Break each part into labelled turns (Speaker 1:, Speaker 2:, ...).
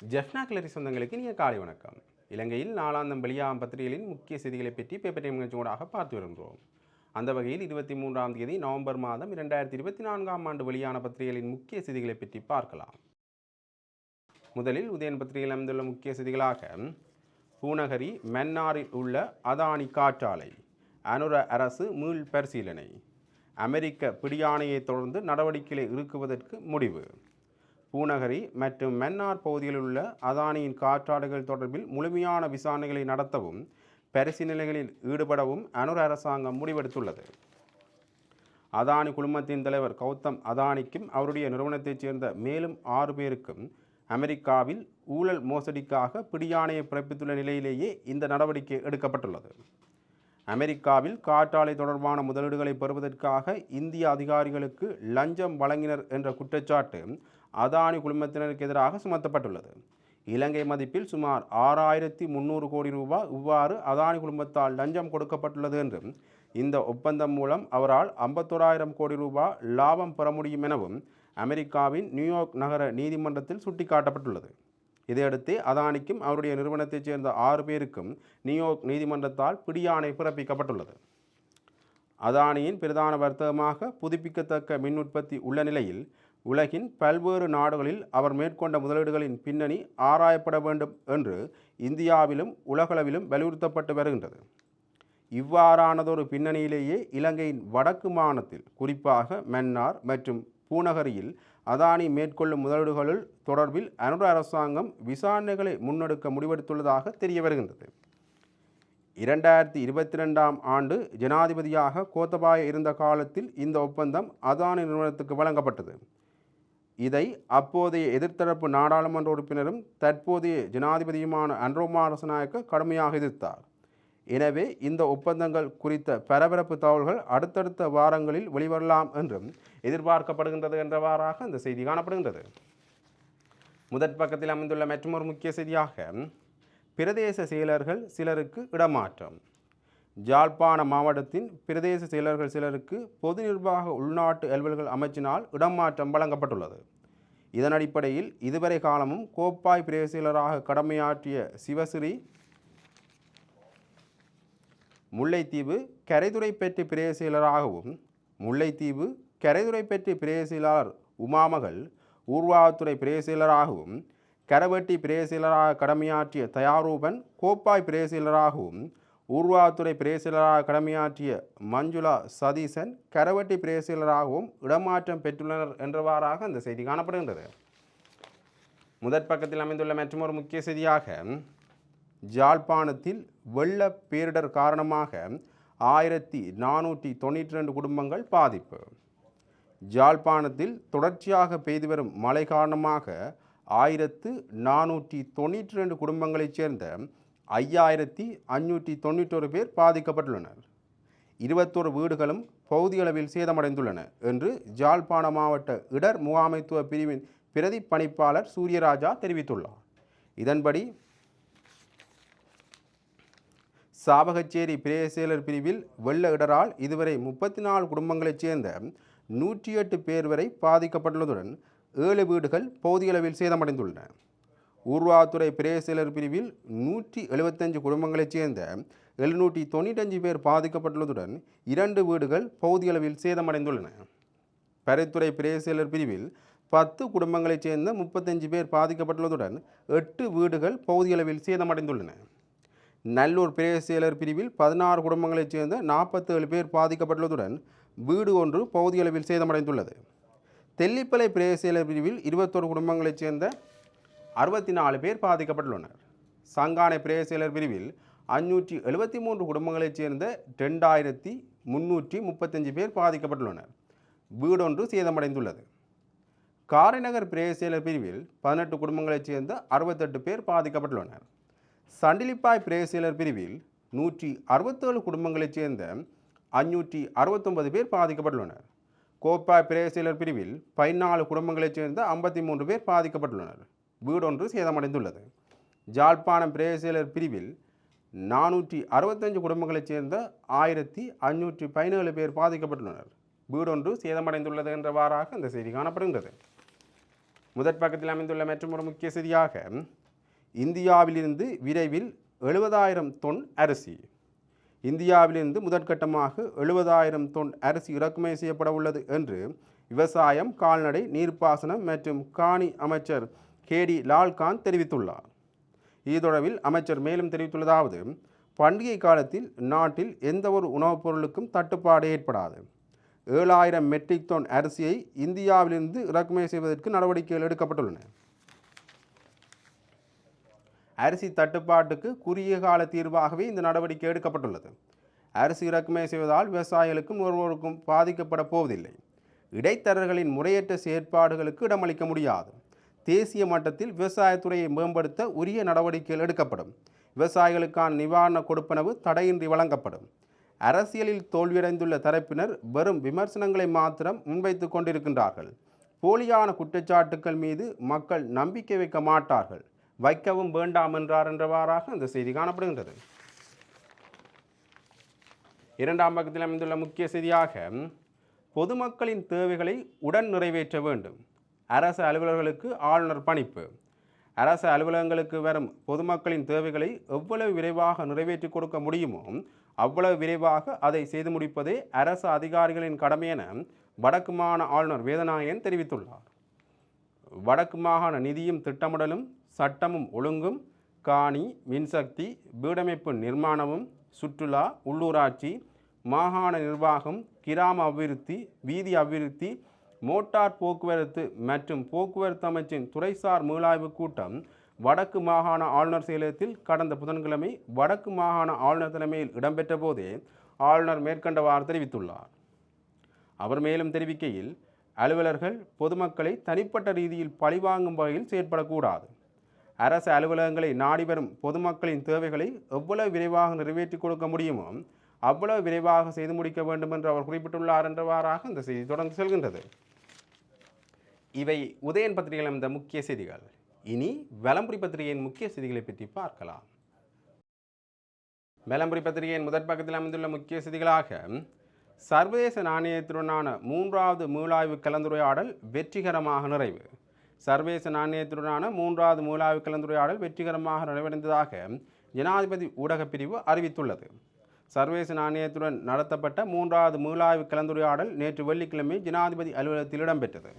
Speaker 1: ஜெஃப்னா கிளரி சொந்தங்களுக்கு நீங்கள் காலை வணக்கம். இலங்கையில் நாளாந்தம் வெளியாகும் பத்திரிகைகளின் முக்கிய செய்திகளை பற்றி பேப்பர் டைம் நிகழ்ச்சியோடாக பார்த்து வருகிறோம் அந்த வகையில் இருபத்தி மூன்றாம் தேதி நவம்பர் மாதம் இரண்டாயிரத்தி இருபத்தி நான்காம் ஆண்டு வெளியான பத்திரிகைகளின் முக்கிய செய்திகளை பற்றி பார்க்கலாம். முதலில் உதயன் பத்திரிகையில் அமைந்துள்ள முக்கிய செய்திகளாக பூநகரி மன்னாரில் உள்ள அதானி காற்றாலை அனுர அரசு மீள் பரிசீலனை அமெரிக்க பிடியாணையை தொடர்ந்து நடவடிக்கைகளை இறுக்குவதற்கு முடிவு. பூநகரி மற்றும் மன்னார் பகுதிகளில் உள்ள அதானியின் காற்றாடுகள் தொடர்பில் முழுமையான விசாரணைகளை நடத்தவும் பரிசீலனைகளில் ஈடுபடவும் அனுர் அரசாங்கம் முடிவெடுத்துள்ளது. அதானி குழுமத்தின் தலைவர் கௌதம் அதானிக்கும் அவருடைய நிறுவனத்தைச் சேர்ந்த மேலும் ஆறு பேருக்கும் அமெரிக்காவில் ஊழல் மோசடிக்காக பிடியாணையை பிறப்பித்துள்ள நிலையிலேயே இந்த நடவடிக்கை எடுக்கப்பட்டுள்ளது. அமெரிக்காவில் காற்றாலை தொடர்பான முதலீடுகளை பெறுவதற்காக இந்திய அதிகாரிகளுக்கு லஞ்சம் வழங்கினர் என்ற குற்றச்சாட்டு அதானி குழுமத்தினருக்கு எதிராக சுமத்தப்பட்டுள்ளது. இலங்கை மதிப்பில் சுமார் ஆறாயிரத்தி முந்நூறு கோடி ரூபாய் இவ்வாறு அதானி குழுமத்தால் லஞ்சம் கொடுக்கப்பட்டுள்ளது என்றும் இந்த ஒப்பந்தம் மூலம் அவரால் ஐம்பத்தோராயிரம் கோடி ரூபாய் லாபம் பெற முடியும் எனவும் அமெரிக்காவின் நியூயார்க் நகர நீதிமன்றத்தில் சுட்டிக்காட்டப்பட்டுள்ளது. இதையடுத்து அதானிக்கும் அவருடைய நிறுவனத்தைச் சேர்ந்த ஆறு பேருக்கும் நியூயார்க் நீதிமன்றத்தால் பிடியாணை பிறப்பிக்கப்பட்டுள்ளது. அதானியின் பிரதான வர்த்தகமாக புதுப்பிக்கத்தக்க மின் உற்பத்தி உள்ள நிலையில் உலகின் பல்வேறு நாடுகளில் அவர் மேற்கொண்ட முதலீடுகளின் பின்னணி ஆராயப்பட வேண்டும் என்று இந்தியாவிலும் உலகளவிலும் வலியுறுத்தப்பட்டு வருகின்றது. இவ்வாறானதொரு பின்னணியிலேயே இலங்கையின் வடக்கு மாநிலத்தில் குறிப்பாக மன்னார் மற்றும் பூநகரியில் அதானி மேற்கொள்ளும் முதலீடுகளில் தொடர்பில் அனுர அரசாங்கம் விசாரணைகளை முன்னெடுக்க முடிவெடுத்துள்ளதாக தெரிய வருகின்றது இரண்டாயிரத்தி இருபத்தி ரெண்டாம் ஆண்டு ஜனாதிபதியாக கோத்தபாய இருந்த காலத்தில் இந்த ஒப்பந்தம் அதானி நிறுவனத்துக்கு வழங்கப்பட்டது. இதை அப்போதைய எதிர்த்தரப்பு நாடாளுமன்ற உறுப்பினரும் தற்போதைய ஜனாதிபதியுமான அன்ரோமா அரசநாயக்க கடுமையாக எதிர்த்தார். எனவே இந்த ஒப்பந்தங்கள் குறித்த பரபரப்பு தகவல்கள் அடுத்தடுத்த வாரங்களில் வெளிவரலாம் என்றும் எதிர்பார்க்கப்படுகின்றது என்றவாறாக இந்த செய்தி காணப்படுகின்றது. முதற் பக்கத்தில் அமைந்துள்ள மற்றொரு முக்கிய செய்தியாக பிரதேச செயலர்கள் சிலருக்கு இடமாற்றம். ஜாழ்ப்பாண மாவட்டத்தின் பிரதேச செயலர்கள் சிலருக்கு பொது நிர்வாக உள்நாட்டு அலுவல்கள் அமைச்சினால் இடமாற்றம் வழங்கப்பட்டுள்ளது. இதன் அடிப்படையில் இதுவரை காலமும் கோப்பாய் பிரேசிலராக கடமையாற்றிய சிவசிறி முல்லைத்தீவு கரைதுறை பெற்று பிரதேச முல்லைத்தீவு கரைதுறை பெற்று பிரதேச உமாமகள் ஊர்வாகத்துறை பிரேசிலராகவும் கரவெட்டி பிரதேச கடமையாற்றிய தயாரூபன் கோப்பாய் பிரேசிலராகவும் ஊர்வாத்துறை பிரேசிலராக கடமையாற்றிய மஞ்சுளா சதீசன் கரவட்டி பிரேசிலராகவும் இடமாற்றம் பெற்றுள்ளனர் என்றவாறாக அந்த செய்தி காணப்படுகின்றது. முதற் பக்கத்தில் அமைந்துள்ள மற்றொரு முக்கிய செய்தியாக ஜாழ்ப்பாணத்தில் வெள்ள பேரிடர் காரணமாக ஆயிரத்தி நானூற்றி தொண்ணூற்றி ரெண்டு குடும்பங்கள் பாதிப்பு. ஜாழ்ப்பாணத்தில் தொடர்ச்சியாக பெய்து வரும் மழை காரணமாக ஆயிரத்து நானூற்றி தொண்ணூற்றி ரெண்டு குடும்பங்களைச் சேர்ந்த ஐயாயிரத்தி அஞ்சூற்றி தொண்ணூற்றொரு பேர் பாதிக்கப்பட்டுள்ளனர். இருபத்தொரு வீடுகளும் பகுதியளவில் சேதமடைந்துள்ளன என்று ஜாழ்ப்பாண மாவட்ட இடர் முகாமைத்துவ பிரிவின் பிரதி பணிப்பாளர் சூரியராஜா தெரிவித்துள்ளார். இதன்படி சாவகச்சேரி பிரேசேலர் பிரிவில் வெள்ள இடரால் இதுவரை முப்பத்தி நாலு குடும்பங்களைச் சேர்ந்த நூற்றி எட்டு பேர் வரை பாதிக்கப்பட்டுள்ளதுடன் ஏழு வீடுகள் பகுதியளவில் சேதமடைந்துள்ளன. ஊர்வாத்துறை பிரேசிலர் பிரிவில் நூற்றி எழுபத்தஞ்சு குடும்பங்களைச் சேர்ந்த எழுநூற்றி தொண்ணூற்றஞ்சு பேர் பாதிக்கப்பட்டுள்ளதுடன் இரண்டு வீடுகள் பகுதியளவில் சேதமடைந்துள்ளன. பரித்துறை பிரேசிலர் பிரிவில் பத்து குடும்பங்களைச் சேர்ந்த முப்பத்தஞ்சு பேர் பாதிக்கப்பட்டுள்ளதுடன் எட்டு வீடுகள் பகுதியளவில் சேதமடைந்துள்ளன. நல்லூர் பிரேசியலர் பிரிவில் பதினாறு குடும்பங்களைச் சேர்ந்த நாற்பத்தேழு பேர் பாதிக்கப்பட்டுள்ளதுடன் வீடு ஒன்று பகுதியளவில் சேதமடைந்துள்ளது. தெல்லிப்பளை பிரேசியலர் பிரிவில் இருபத்தொரு குடும்பங்களைச் சேர்ந்த அறுபத்தி நாலு பேர் பாதிக்கப்பட்டுள்ளனர். சங்கானை பிரேசியலர் பிரிவில் அஞ்சூற்றி எழுபத்தி மூன்று குடும்பங்களைச் சேர்ந்த ரெண்டாயிரத்தி முன்னூற்றி முப்பத்தஞ்சு பேர் பாதிக்கப்பட்டுள்ளனர். வீடொன்று சேதமடைந்துள்ளது. காரைநகர் பிரேசியலர் பிரிவில் பதினெட்டு குடும்பங்களைச் சேர்ந்த அறுபத்தெட்டு பேர் பாதிக்கப்பட்டுள்ளனர். சண்டிலிப்பாய் பிரேசியலர் பிரிவில் நூற்றி அறுபத்தேழு குடும்பங்களைச் சேர்ந்த அஞ்சூற்றி அறுபத்தொன்பது பேர் பாதிக்கப்பட்டுள்ளனர். கோப்பாய் பிரேசியலர் பிரிவில் பதினாலு குடும்பங்களைச் சேர்ந்த ஐம்பத்தி மூன்று பேர் பாதிக்கப்பட்டுள்ளனர். வீடொன்று சேதமடைந்துள்ளது. ஜாழ்ப்பாணம் பிரதேச பிரிவில் நானூற்றி அறுபத்தஞ்சு குடும்பங்களைச் சேர்ந்த ஆயிரத்தி அஞ்சூற்றி பதினேழு பேர் பாதிக்கப்பட்டுள்ளனர். வீடொன்று சேதமடைந்துள்ளது என்றவாறாக இந்த செய்தி காணப்படுகின்றது. முதற் பக்கத்தில் அமைந்துள்ள மற்றொரு முக்கிய செய்தியாக இந்தியாவிலிருந்து விரைவில் எழுபதாயிரம் தொன் அரிசி. இந்தியாவிலிருந்து முதற்கட்டமாக எழுபதாயிரம் தொன் அரிசி இறக்குமதி செய்யப்பட உள்ளது என்று விவசாயம் கால்நடை நீர்ப்பாசனம் மற்றும் காணி அமைச்சர் கேடி லால்காந்த் தெரிவித்துள்ளார். இது அமைச்சர் மேலும் தெரிவித்துள்ளதாவது பண்டிகை காலத்தில் நாட்டில் எந்த ஒரு உணவுப் பொருளுக்கும் தட்டுப்பாடு ஏற்படாது. ஏழாயிரம் மெட்ரிக் டன் அரிசியை இந்தியாவிலிருந்து இறக்குமதி செய்வதற்கு நடவடிக்கைகள் எடுக்கப்பட்டுள்ளன. அரிசி தட்டுப்பாட்டுக்கு குறுகிய கால தீர்வாகவே இந்த நடவடிக்கை எடுக்கப்பட்டுள்ளது. அரிசி இறக்குமதி செய்வதால் விவசாயிகளுக்கும் ஒருவருக்கும் பாதிக்கப்பட போவதில்லை. இடைத்தரகர்களின் முறையற்ற செயற்பாடுகளுக்கு இடமளிக்க முடியாது. தேசிய மட்டத்தில் விவசாயத்துறையை மேம்படுத்த உரிய நடவடிக்கைகள் எடுக்கப்படும். விவசாயிகளுக்கான நிவாரண கொடுப்பனவு தடையின்றி வழங்கப்படும். அரசியலில் தோல்வியடைந்துள்ள தரப்பினர் வெறும் விமர்சனங்களை மாத்திரம் முன்வைத்து கொண்டிருக்கின்றார்கள். போலியான குற்றச்சாட்டுக்கள் மீது மக்கள் நம்பிக்கை வைக்க மாட்டார்கள். வைக்கவும் வேண்டாம் என்றார் என்றவாறாக அந்த செய்தி காணப்படுகின்றது. இரண்டாம் பக்கத்தில் அமைந்துள்ள முக்கிய செய்தியாக பொதுமக்களின் தேவைகளை உடன் நிறைவேற்ற வேண்டும். அரசு அலுவலர்களுக்கு ஆளுநர் பணிப்பு. அரசு அலுவலகங்களுக்கு வரும் பொதுமக்களின் தேவைகளை எவ்வளவு விரைவாக நிறைவேற்றி கொடுக்க முடியுமோ அவ்வளவு விரைவாக அதை செய்து முடிப்பதே அரசு அதிகாரிகளின் கடமை என வடக்கு மாகாண ஆளுநர் வேதநாயகன் தெரிவித்துள்ளார். வடக்கு மாகாண நிதியும் திட்டமிடலும் சட்டமும் ஒழுங்கும் காணி மின்சக்தி வீடமைப்பு நிர்மாணமும் சுற்றுலா உள்ளூராட்சி மாகாண நிர்வாகம் கிராம அபிவிருத்தி வீதி அபிவிருத்தி மோட்டார் போக்குவரத்து மற்றும் போக்குவரத்து அமைச்சின் துறைசார் மீளாய்வு கூட்டம் வடக்கு மாகாண ஆளுநர் செயலகத்தில் கடந்த புதன்கிழமை வடக்கு மாகாண ஆளுநர் தலைமையில் இடம்பெற்ற போதே ஆளுநர் மேற்கண்டவாறு தெரிவித்துள்ளார். அவர் மேலும் தெரிவிக்கையில் அலுவலர்கள் பொதுமக்களை தனிப்பட்ட ரீதியில் பழிவாங்கும் வகையில் செயற்படக்கூடாது. அரசு அலுவலகங்களை நாடி வரும் பொதுமக்களின் தேவைகளை எவ்வளவு விரைவாக நிறைவேற்றி கொடுக்க முடியுமோ அவ்வளவு விரைவாக செய்து முடிக்க வேண்டும் என்று அவர் குறிப்பிட்டுள்ளார் என்றவாறாக இந்த செய்தி தொடர்ந்து செல்கின்றது. இவை உதயன் பத்திரிகையில் அமைந்த முக்கிய செய்திகள். இனி வெளம்புரி பத்திரிகையின் முக்கிய செய்திகளை பற்றி பார்க்கலாம். வெளம்புரி பத்திரிகையின் முதற் பக்கத்தில் அமைந்துள்ள முக்கிய செய்திகளாக சர்வதேச நாணயத்துடனான மூன்றாவது மீளாய்வு கலந்துரையாடல் வெற்றிகரமாக நிறைவு. சர்வதேச நாணயத்துடனான மூன்றாவது மூலாய்வு கலந்துரையாடல் வெற்றிகரமாக நிறைவடைந்ததாக ஜனாதிபதி ஊடகப் பிரிவு அறிவித்துள்ளது. சர்வதேச நாணயத்துடன் நடத்தப்பட்ட மூன்றாவது மூலாய்வு கலந்துரையாடல் நேற்று வெள்ளிக்கிழமை ஜனாதிபதி அலுவலகத்தில் இடம்பெற்றது.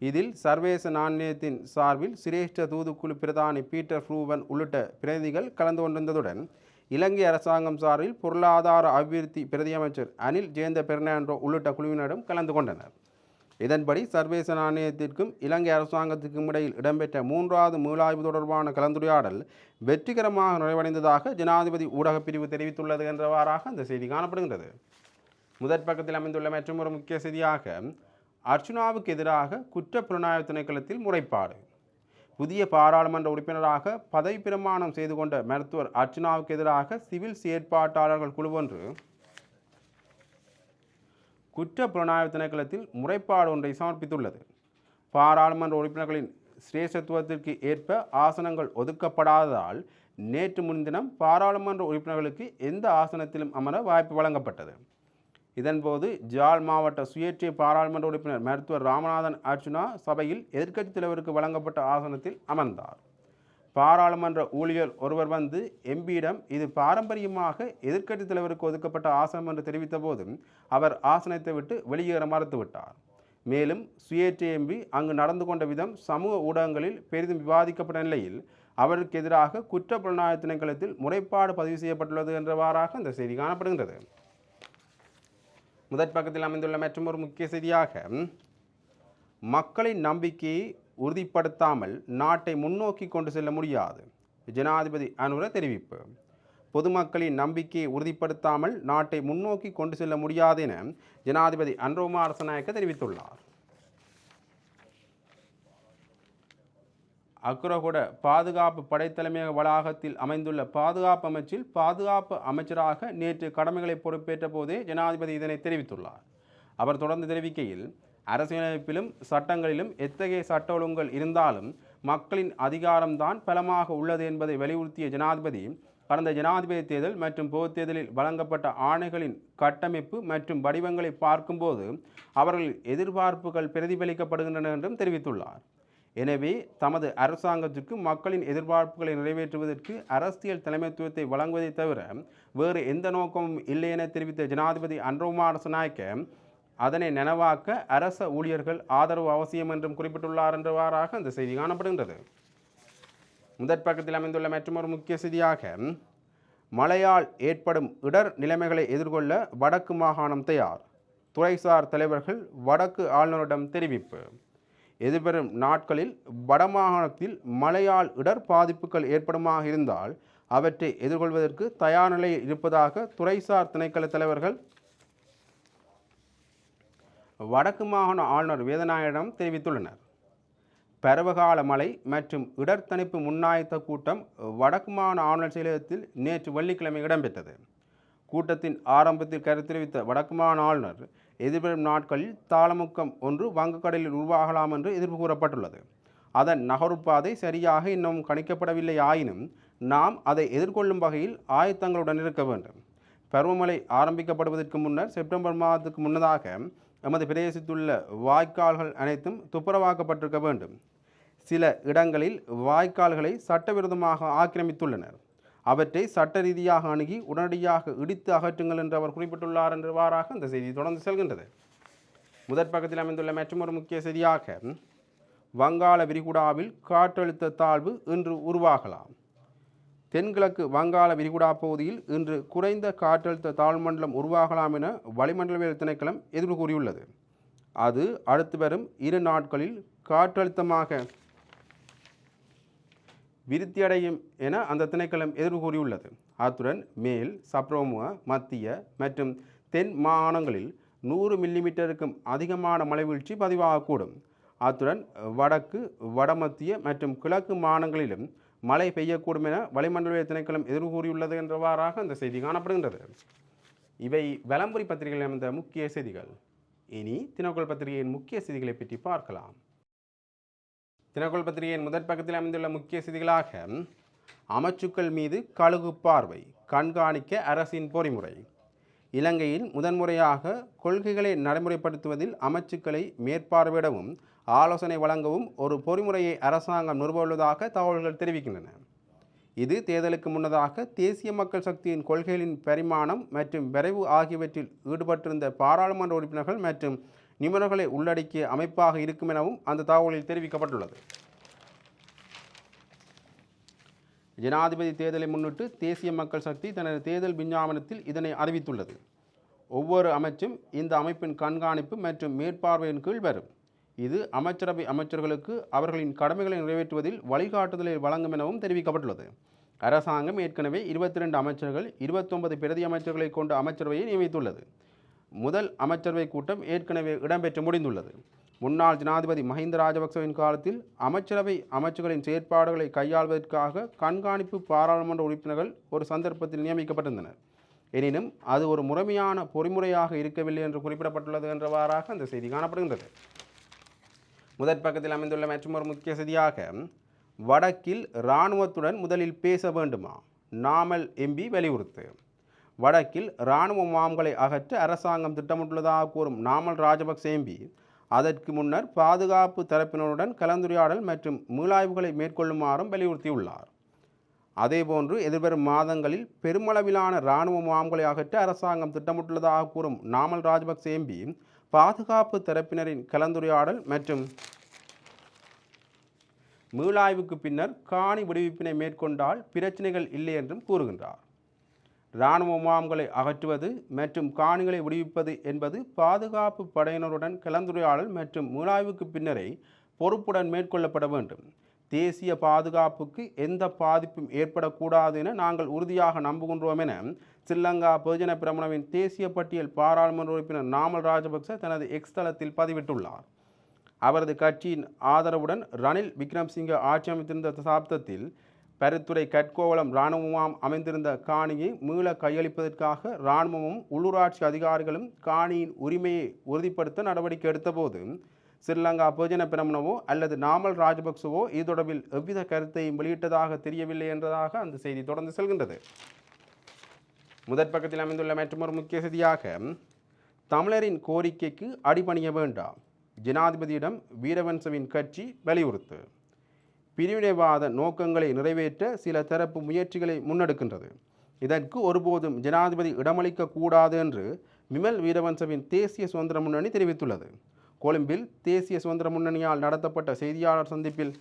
Speaker 1: இதில் சர்வேச நாணயத்தின் சார்பில் சிரேஷ்ட தூதுக்குழு பிரதானி பீட்டர் ஃப்ரூவன் உள்ளிட்ட பிரதிநிதிகள் கலந்து கொண்டிருந்ததுடன் இலங்கை அரசாங்கம் சார்பில் பொருளாதார அபிவிருத்தி பிரதியமைச்சர் அனில் ஜெயந்த பெர்னாண்டோ உள்ளிட்ட குழுவினரும் கலந்து கொண்டனர். இதன்படி சர்வேச நாணயத்திற்கும் இலங்கை அரசாங்கத்திற்கும் இடையில் இடம்பெற்ற மூன்றாவது மீளாய்வு தொடர்பான கலந்துரையாடல் வெற்றிகரமாக நிறைவடைந்ததாக ஜனாதிபதி ஊடகப் பிரிவு தெரிவித்துள்ளது என்றவாறாக அந்த செய்தி காணப்படுகின்றது. முதற் பக்கத்தில் அமைந்துள்ள மற்றொரு முக்கிய செய்தியாக அர்ச்சுனாவுக்கு எதிராக குற்ற புலனாய்வு திணைக்களத்தில் முறைப்பாடு. புதிய பாராளுமன்ற உறுப்பினராக பதவி பிரமாணம் செய்து கொண்ட மருத்துவர் அர்ச்சுனாவுக்கு எதிராக சிவில் செயற்பாட்டாளர்கள் குழு ஒன்று. குற்ற புலனாய்வு திணைக்களத்தில் முறைப்பாடு ஒன்றை சமர்ப்பித்துள்ளது. பாராளுமன்ற உறுப்பினர்களின் சிரேஷத்துவத்திற்கு ஏற்ப ஆசனங்கள் ஒதுக்கப்படாததால் நேற்று முன்தினம் பாராளுமன்ற உறுப்பினர்களுக்கு எந்த ஆசனத்திலும் அமர வாய்ப்பு வழங்கப்பட்டது. இதன்போது ஜாழ் மாவட்ட சுயேட்சை பாராளுமன்ற உறுப்பினர் மருத்துவர் ராமநாதன் அர்ஜுனா சபையில் எதிர்க்கட்சித் தலைவருக்கு வழங்கப்பட்ட ஆசனத்தில் அமர்ந்தார். பாராளுமன்ற ஊழியர் ஒருவர் வந்து எம்பியிடம் இது பாரம்பரியமாக எதிர்க்கட்சித் தலைவருக்கு ஒதுக்கப்பட்ட ஆசனம் என்று தெரிவித்த போதும் அவர் ஆசனத்தை விட்டு வெளியேற மறுத்துவிட்டார். மேலும் சுயேட்சை எம்பி அங்கு நடந்து கொண்ட விதம் சமூக ஊடகங்களில் பெரிதும் விவாதிக்கப்பட்ட நிலையில் அவருக்கு எதிராக குற்ற புலனாய்வு திணைக்களத்தில் முறைப்பாடு பதிவு செய்யப்பட்டுள்ளது என்றவாறாக அந்த செய்தி காணப்படுகின்றது. முதற் பக்கத்தில் அமைந்துள்ள மற்றும் ஒரு முக்கிய செய்தியாக மக்களின் நம்பிக்கையை உறுதிப்படுத்தாமல் நாட்டை முன்னோக்கி கொண்டு செல்ல முடியாது. ஜனாதிபதி அனுர தெரிவிப்பு. பொதுமக்களின் நம்பிக்கையை உறுதிப்படுத்தாமல் நாட்டை முன்னோக்கி கொண்டு செல்ல முடியாது என ஜனாதிபதி அன்ரோமா அரசநாயக்க தெரிவித்துள்ளார். அக்குரகுட பாதுகாப்பு படைத்தலைமையக வளாகத்தில் அமைந்துள்ள பாதுகாப்பு அமைச்சில் பாதுகாப்பு அமைச்சராக நேற்று கடமைகளை பொறுப்பேற்ற போதே ஜனாதிபதி இதனை தெரிவித்துள்ளார். அவர் தொடர்ந்து தெரிவிக்கையில் அரசியலமைப்பிலும் சட்டங்களிலும் எத்தகைய சட்ட ஒழுங்குகள் இருந்தாலும் மக்களின் அதிகாரம்தான் பலமாக உள்ளது என்பதை வலியுறுத்திய ஜனாதிபதி கடந்த ஜனாதிபதி தேர்தல் மற்றும் பொது தேர்தலில் வழங்கப்பட்ட ஆணைகளின் கட்டமைப்பு மற்றும் வடிவங்களை பார்க்கும்போது அவர்கள் எதிர்பார்ப்புகள் பிரதிபலிக்கப்படுகின்றன என்றும் தெரிவித்துள்ளார். எனவே தமது அரசாங்கத்திற்கு மக்களின் எதிர்பார்ப்புகளை நிறைவேற்றுவதற்கு அரசியல் தலைமைத்துவத்தை வழங்குவதை தவிர வேறு எந்த நோக்கமும் இல்லை என தெரிவித்த ஜனாதிபதி அன்ரோகுமார் நாயக்க அதனை நனவாக்க அரச ஊழியர்கள் ஆதரவு அவசியம் என்றும் குறிப்பிட்டுள்ளார் என்றவாறாக அந்த செய்தி காணப்படுகின்றது. முதற் பக்கத்தில் அமைந்துள்ள மற்றொரு முக்கிய செய்தியாக மழையால் ஏற்படும் இடர் நிலைமைகளை எதிர்கொள்ள வடக்கு மாகாணம் தயார். துறைசார் தலைவர்கள் வடக்கு ஆளுநரிடம் தெரிவிப்பு. எதிர்வரும் நாட்களில் வடமாகாணத்தில் மழையால் இடர் பாதிப்புகள் ஏற்படுமாக இருந்தால் அவற்றை எதிர்கொள்வதற்கு தயார் நிலையில் இருப்பதாக துறைசார் திணைக்கள தலைவர்கள் வடக்கு மாகாண ஆளுநர் வேதநாயகம் தெரிவித்துள்ளனர். பருவகால மழை மற்றும் இடர் தணிப்பு முன்னாயத்த கூட்டம் வடக்கு மாகாண ஆளுநர் செயலகத்தில் நேற்று வெள்ளிக்கிழமை இடம்பெற்றது. கூட்டத்தின் ஆரம்பத்தில் கருத்து தெரிவித்த வடக்கு மாகாண ஆளுநர் எதிர்வரும் நாட்களில் தாளமுக்கம் ஒன்று வங்கக்கடலில் உருவாகலாம் என்று எதிர்ப்பு கூறப்பட்டுள்ளது. அதன் நகருப்பாதை சரியாக இன்னும் கணிக்கப்படவில்லை ஆயினும் நாம் அதை எதிர்கொள்ளும் வகையில் ஆயத்தங்களுடன் இருக்க வேண்டும். பருவமழை ஆரம்பிக்கப்படுவதற்கு முன்னர் செப்டம்பர் மாதத்துக்கு முன்னதாக எமது பிரதேசத்துள்ள வாய்க்கால்கள் அனைத்தும் துப்புரவாக்கப்பட்டிருக்க வேண்டும். சில இடங்களில் வாய்க்கால்களை சட்டவிரோதமாக ஆக்கிரமித்துள்ளனர். அவற்றை சட்ட ரீதியாக அணுகி உடனடியாக இடித்து அகற்றுங்கள் என்று அவர் குறிப்பிட்டுள்ளார் என்றவாறாக அந்த செய்தி தொடர்ந்து செல்கின்றது. முதற் பக்கத்தில் அமைந்துள்ள மற்றொரு முக்கிய செய்தியாக வங்காள விரிகுடாவில் காற்றழுத்த தாழ்வு இன்று உருவாகலாம். தென்கிழக்கு வங்காள விரிகுடா பகுதியில் இன்று குறைந்த காற்றழுத்த தாழ்மண்டலம் உருவாகலாம் என வளிமண்டலவியல் திணைக்களம் எதிர்ப்பு கூறியுள்ளது. அது அடுத்து வரும் இரு நாட்களில் காற்றழுத்தமாக விருத்தியடையும் என அந்த திணைக்களம் எதிர்வு கூறியுள்ளது அத்துடன் மேல் சப்ரோமுக மத்திய மற்றும் தென் மாகாணங்களில் நூறு மில்லிமீட்டருக்கும் அதிகமான மழைவீழ்ச்சி பதிவாகக்கூடும். அத்துடன் வடக்கு வடமத்திய மற்றும் கிழக்கு மாகாணங்களிலும் மழை பெய்யக்கூடும் என வளிமண்டல திணைக்களம் எதிர்வு கூறியுள்ளது என்றவாறாக அந்த செய்தி காணப்படுகின்றது. இவை வலம்புரி பத்திரிகையில் அமைந்த முக்கிய செய்திகள். இனி தினக்குள் பத்திரிகையின் முக்கிய செய்திகளை பற்றி பார்க்கலாம். தினக்குள் பத்திரிகையின் முதற் பக்கத்தில் அமைந்துள்ள முக்கிய செய்திகளாக அமைச்சுக்கள் மீது கழுகு பார்வை கண்காணிக்க அரசின் பொறிமுறை. இலங்கையில் முதன்முறையாக கொள்கைகளை நடைமுறைப்படுத்துவதில் அமைச்சுக்களை மேற்பார்வையிடவும் ஆலோசனை வழங்கவும் ஒரு பொறிமுறையை அரசாங்கம் நிறுவவுள்ளதாக தகவல்கள் தெரிவிக்கின்றன. இது தேர்தலுக்கு முன்னதாக தேசிய மக்கள் சக்தியின் கொள்கைகளின் பரிமாணம் மற்றும் விரைவு ஆகியவற்றில் ஈடுபட்டிருந்த பாராளுமன்ற உறுப்பினர்கள் மற்றும் நிபுணர்களை உள்ளடக்கிய அமைப்பாக இருக்கும் எனவும் அந்த தகவலில் தெரிவிக்கப்பட்டுள்ளது. ஜனாதிபதி தேர்தலை முன்னிட்டு தேசிய மக்கள் சக்தி தனது தேர்தல் விஞ்ஞாபனத்தில் இதனை அறிவித்துள்ளது. ஒவ்வொரு அமைச்சும் இந்த அமைப்பின் கண்காணிப்பு மற்றும் மேற்பார்வையின் கீழ் வரும். இது அமைச்சரவை அமைச்சர்களுக்கு அவர்களின் கடமைகளை நிறைவேற்றுவதில் வழிகாட்டுதலை வழங்கும் எனவும் தெரிவிக்கப்பட்டுள்ளது. அரசாங்கம் ஏற்கனவே இருபத்தி ரெண்டு அமைச்சர்கள் இருபத்தொன்பது பிரதி அமைச்சர்களை கொண்ட அமைச்சரவையை நியமித்துள்ளது. முதல் அமைச்சரவை கூட்டம் ஏற்கனவே இடம்பெற்று முடிந்துள்ளது. முன்னாள் ஜனாதிபதி மஹிந்த ராஜபக்சவின் காலத்தில் அமைச்சரவை அமைச்சுகளின் செயற்பாடுகளை கையாள்வதற்காக கண்காணிப்பு பாராளுமன்ற உறுப்பினர்கள் ஒரு சந்தர்ப்பத்தில் நியமிக்கப்பட்டிருந்தனர். எனினும் அது ஒரு முறைமையான பொறிமுறையாக இருக்கவில்லை என்று குறிப்பிடப்பட்டுள்ளது என்றவாறாக அந்த செய்தி காணப்படுகின்றது. முதற் பக்கத்தில் அமைந்துள்ள மற்றொரு முக்கிய செய்தியாக வடக்கில் இராணுவத்துடன் முதலில் பேச வேண்டுமா? நாமல் எம்பி வலியுறுத்து. வடக்கில் இராணுவ முகாம்களை அகற்ற அரசாங்கம் திட்டமிட்டுள்ளதாக கூறும் நாமல் ராஜபக்ச எம்பி. அதற்கு முன்னர் பாதுகாப்பு தரப்பினருடன் கலந்துரையாடல் மற்றும் மீளாய்வுகளை மேற்கொள்ளுமாறும் வலியுறுத்தியுள்ளார். அதேபோன்று எதிர்வரும் மாதங்களில் பெருமளவிலான இராணுவ முகாம்களை அகற்ற அரசாங்கம் திட்டமிட்டுள்ளதாக கூறும் நாமல் ராஜபக்ச எம்பி. பாதுகாப்பு தரப்பினரின் கலந்துரையாடல் மற்றும் மீளாய்வுக்கு பின்னர் காணி விடுவிப்பினை மேற்கொண்டால் பிரச்சனைகள் இல்லை என்றும் கூறுகின்றார். இராணுவ முகாம்களை அகற்றுவது மற்றும் காணிகளை விடுவிப்பது என்பது பாதுகாப்பு படையினருடன் கலந்துரையாடல் மற்றும் மீளாய்வுக்கு பின்னரே பொறுப்புடன் மேற்கொள்ளப்பட வேண்டும். தேசிய பாதுகாப்புக்கு எந்த பாதிப்பும் ஏற்படக்கூடாது என நாங்கள் உறுதியாக நம்புகின்றோம் என ஸ்ரீலங்கா பொதுஜன பிரமணவின் தேசிய பட்டியல் பாராளுமன்ற உறுப்பினர் நாமல் ராஜபக்ச தனது எக்ஸ் தளத்தில் பதிவிட்டுள்ளார். அவரது கட்சியின் ஆதரவுடன் ரணில் விக்ரம்சிங்க ஆட்சி அமைத்திருந்த தசாப்தத்தில் பருத்துறை கட்கோவளம் இராணுவமாம் அமைந்திருந்த காணியை மீள கையளிப்பதற்காக இராணுவமும் உள்ளூராட்சி அதிகாரிகளும் காணியின் உரிமையை உறுதிப்படுத்த நடவடிக்கை எடுத்தபோது ஸ்ரீலங்கா பொதுஜன பிரமணவோ அல்லது நாமல் ராஜபக்சவோ இது தொடர்பில் எவ்வித கருத்தையும் வெளியிட்டதாக தெரியவில்லை என்றதாக அந்த செய்தி தொடர்ந்து செல்கின்றது. முதற் பக்கத்தில் அமைந்துள்ள மற்றொரு முக்கிய செய்தியாக தமிழரின் கோரிக்கைக்கு அடிபணிய வேண்டாம். ஜனாதிபதியிடம் வீரவன்சவின் கட்சி வலியுறுத்து. பிரிவினைவாத நோக்கங்களை நிறைவேற்ற சில தரப்பு முயற்சிகளை முன்னெடுக்கின்றது. இதற்கு ஒருபோதும் ஜனாதிபதி இடமளிக்க கூடாது என்று விமல் வீரவன்சவின் தேசிய சுதந்திர முன்னணி தெரிவித்துள்ளது. கொழும்பில் தேசிய சுதந்திர முன்னணியால் நடத்தப்பட்ட செய்தியாளர் சந்திப்பில்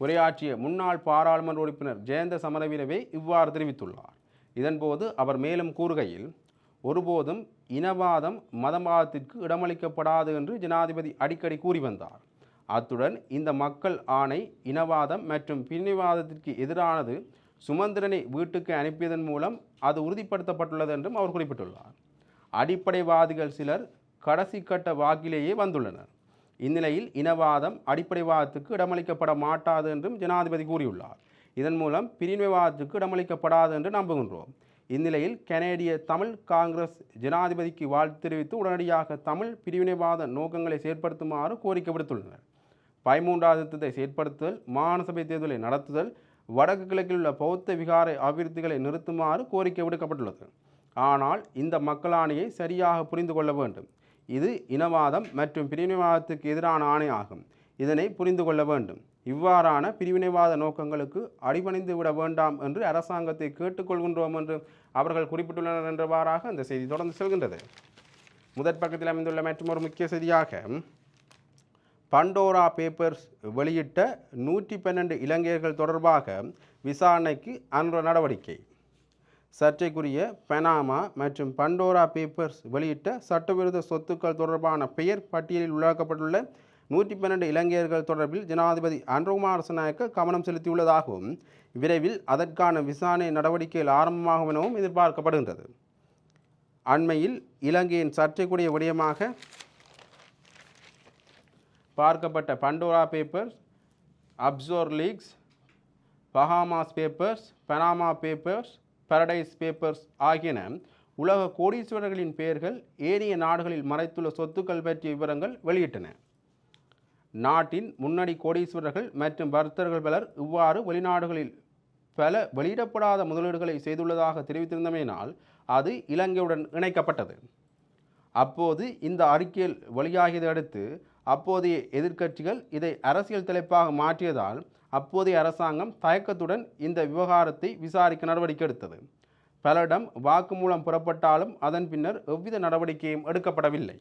Speaker 1: உரையாற்றிய முன்னாள் பாராளுமன்ற உறுப்பினர் ஜெயந்த சமரவீரவே இவ்வாறு தெரிவித்துள்ளார். இதன்போது அவர் மேலும் கூறுகையில் ஒருபோதும் இனவாதம் மதவாதத்திற்கு இடமளிக்கப்படாது என்று ஜனாதிபதி அடிக்கடி கூறி வந்தார். அத்துடன் இந்த மக்கள் ஆணை இனவாதம் மற்றும் பிரிவினைவாதத்திற்கு எதிரானது சுமந்திரனை வீட்டுக்கு அனுப்பியதன் மூலம் அது உறுதிப்படுத்தப்பட்டுள்ளது என்றும் அவர் குறிப்பிட்டுள்ளார். அடிப்படைவாதிகள் சிலர் கடைசி கட்ட வாக்கிலேயே வந்துள்ளனர். இந்நிலையில் இனவாதம் அடிப்படைவாதத்துக்கு இடமளிக்கப்பட மாட்டாது என்றும் ஜனாதிபதி கூறியுள்ளார். இதன் மூலம் பிரிவினைவாதத்துக்கு இடமளிக்கப்படாது என்று நம்புகின்றோம். இந்நிலையில் கனேடிய தமிழ் காங்கிரஸ் ஜனாதிபதிக்கு வாழ்த்து தெரிவித்து உடனடியாக தமிழ் பிரிவினைவாத நோக்கங்களை செயற்படுத்துமாறு கோரிக்கை விடுத்துள்ளனர். பதிமூன்றாவது திட்டத்தை செயற்படுத்துதல் மாகாணசபை தேர்தலை நடத்துதல் வடக்கு கிழக்கில் உள்ள பௌத்த விகார அபிவிருத்திகளை நிறுத்துமாறு கோரிக்கை விடுக்கப்பட்டுள்ளது. ஆனால் இந்த மக்களாணையை சரியாக புரிந்து கொள்ள வேண்டும். இது இனவாதம் மற்றும் பிரிவினைவாதத்துக்கு எதிரான ஆணை ஆகும் இதனை புரிந்து கொள்ள வேண்டும். இவ்வாறான பிரிவினைவாத நோக்கங்களுக்கு அடிபணிந்து விட வேண்டாம் என்று அரசாங்கத்தை கேட்டுக்கொள்கின்றோம் என்று அவர்கள் குறிப்பிட்டுள்ளனர் என்றவாறாக அந்த செய்தி தொடர்ந்து செல்கின்றது. முதற் பக்கத்தில் அமைந்துள்ள ஒரு முக்கிய செய்தியாக பண்டோரா பேப்பர்ஸ் வெளியிட்ட நூற்றி பன்னெண்டு இலங்கையர்கள் தொடர்பாக விசாரணைக்கு அன்ற நடவடிக்கை. சர்ச்சைக்குரிய பெனாமா மற்றும் பண்டோரா பேப்பர்ஸ் வெளியிட்ட சட்டவிரோத சொத்துக்கள் தொடர்பான பெயர் பட்டியலில் உள்ளாக்கப்பட்டுள்ள நூற்றி பன்னெண்டு இலங்கையர்கள் தொடர்பில் ஜனாதிபதி அன்ரோகுமார் ரசநாயக்க கவனம் செலுத்தியுள்ளதாகவும் விரைவில் அதற்கான விசாரணை நடவடிக்கைகள் ஆரம்பமாகும் எனவும் எதிர்பார்க்கப்படுகின்றது. அண்மையில் இலங்கையின் சர்ச்சைக்குரிய விடயமாக பார்க்கப்பட்ட Pandora papers offshore leaks Bahamas papers Panama papers Paradise papers ஆகியன உலக கோடீஸ்வரர்களின் பெயர்கள் ஏனைய நாடுகளில் மறைத்துள்ள சொத்துக்கள் பற்றிய விவரங்கள் வெளியிட்டன. நாட்டின் முன்னணி கோடீஸ்வரர்கள் மற்றும் வர்த்தகர்கள் பலர் இவ்வாறு வெளிநாடுகளில் பல வெளியிடப்படாத முதலீடுகளை செய்துள்ளதாக தெரிவித்திருந்தமையினால் அது இலங்கையுடன் இணைக்கப்பட்டது. அப்போது இந்த அறிக்கையில் வெளியாகியதை அடுத்து அப்போதைய எதிர்க்கட்சிகள் இதை அரசியல் தலைப்பாக மாற்றியதால் அப்போதைய அரசாங்கம் தயக்கத்துடன் இந்த விவகாரத்தை விசாரிக்க நடவடிக்கை எடுத்தது. பலரிடம் வாக்குமூலம் புறப்பட்டாலும் அதன் பின்னர் எவ்வித நடவடிக்கையும் எடுக்கப்படவில்லை.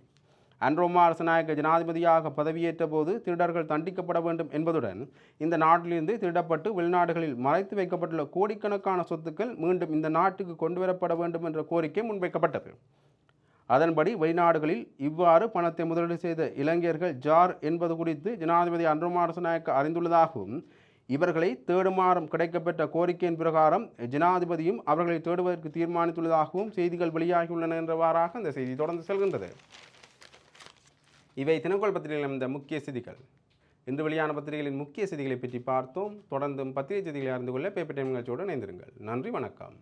Speaker 1: அன்ரோமா அரசநாயக ஜனாதிபதியாக பதவியேற்ற போது திருடர்கள் தண்டிக்கப்பட வேண்டும் என்பதுடன் இந்த நாட்டிலிருந்து திருடப்பட்டு வெளிநாடுகளில் மறைத்து வைக்கப்பட்டுள்ள கோடிக்கணக்கான சொத்துக்கள் மீண்டும் இந்த நாட்டுக்கு கொண்டு வரப்பட வேண்டும் என்ற கோரிக்கை முன்வைக்கப்பட்டது. அதன்படி வெளிநாடுகளில் இவ்வாறு பணத்தை முதலீடு செய்த இளைஞர்கள் ஜார் என்பது குறித்து ஜனாதிபதி அன்ருமா அரசநாயக்க அறிந்துள்ளதாகவும் இவர்களை தேடுமாறும் கிடைக்கப்பெற்ற கோரிக்கையின் பிரகாரம் ஜனாதிபதியும் அவர்களை தேடுவதற்கு தீர்மானித்துள்ளதாகவும் செய்திகள் வெளியாகியுள்ளன என்றவாறாக அந்த செய்தி தொடர்ந்து செல்கின்றது. இவை தினக்கோள் பத்திரிகையில் இந்த முக்கிய செய்திகள். இன்று வெளியான பத்திரிகைகளின் முக்கிய செய்திகளை பற்றி பார்த்தோம். தொடர்ந்தும் பத்திரிகை செய்திகளை அறிந்து கொள்ள பேப்பர் டைம் நிகழ்ச்சியோடு இணைந்திருங்கள். நன்றி வணக்கம்.